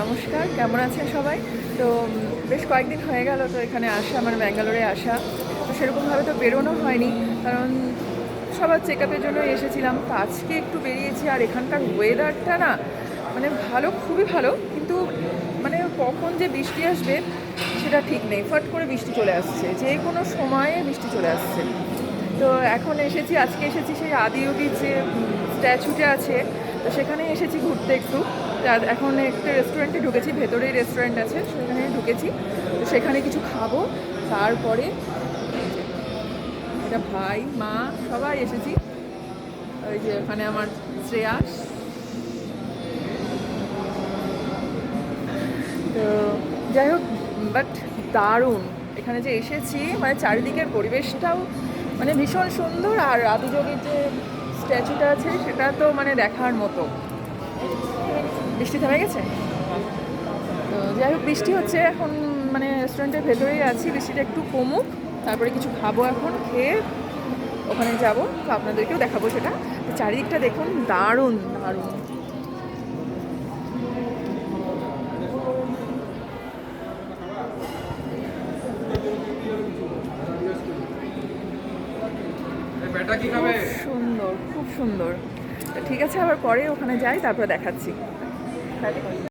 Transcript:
নমস্কার, কেমন আছেন সবাই? তো বেশ কয়েকদিন হয়ে গেল তো এখানে আসা, আমার ব্যাঙ্গালোরে আসা। তো সেরকমভাবে তো বেরোনো হয়নি, কারণ সবার চেক আপের জন্য এসেছিলাম। তো আজকে একটু বেরিয়েছি, আর এখানকার ওয়েদারটা না মানে ভালো, খুবই ভালো, কিন্তু মানে কখন যে বৃষ্টি আসবে, সেটা ঠিক নেই। ফট করে বৃষ্টি চলে আসছে, যে কোনো সময়ে বৃষ্টি চলে আসছে। তো এখন এসেছি, আজকে এসেছি সেই আদিয়োগীর যে স্ট্যাচুটা আছে তো সেখানে এসেছি ঘুরতে একটু। এখন একটা রেস্টুরেন্টে ঢুকেছি, ভেতরেই রেস্টুরেন্ট আছে সেখানে ঢুকেছি। তো সেখানে কিছু খাব, তারপরে এটা ভাই, মা, সবাই এসেছি। ওই যে ওখানে আমার শ্রেয়াস তো যাই হোক বাট দারুণ। এখানে যে এসেছি মানে চারিদিকের পরিবেশটাও মানে ভীষণ সুন্দর, আর আদিযোগীর যে স্ট্যাচুটা আছে সেটা তো মানে দেখার মতো। বৃষ্টি থেমে গেছে? তো যাই হোক বৃষ্টি হচ্ছে এখন মানে রেস্টুরেন্টের ভেতরেই আছি। বৃষ্টিটা একটু কমুক তারপরে কিছু খাব এখন খেয়ে ওখানে যাব। তো আপনাদেরকেও দেখাবো সেটা। চারিদিকটা দেখুন দারুণ দারুণ। সুন্দর। সুন্দর। ঠিক আছে আবার পরে ওখানে যাই তারপরে দেখাচ্ছি।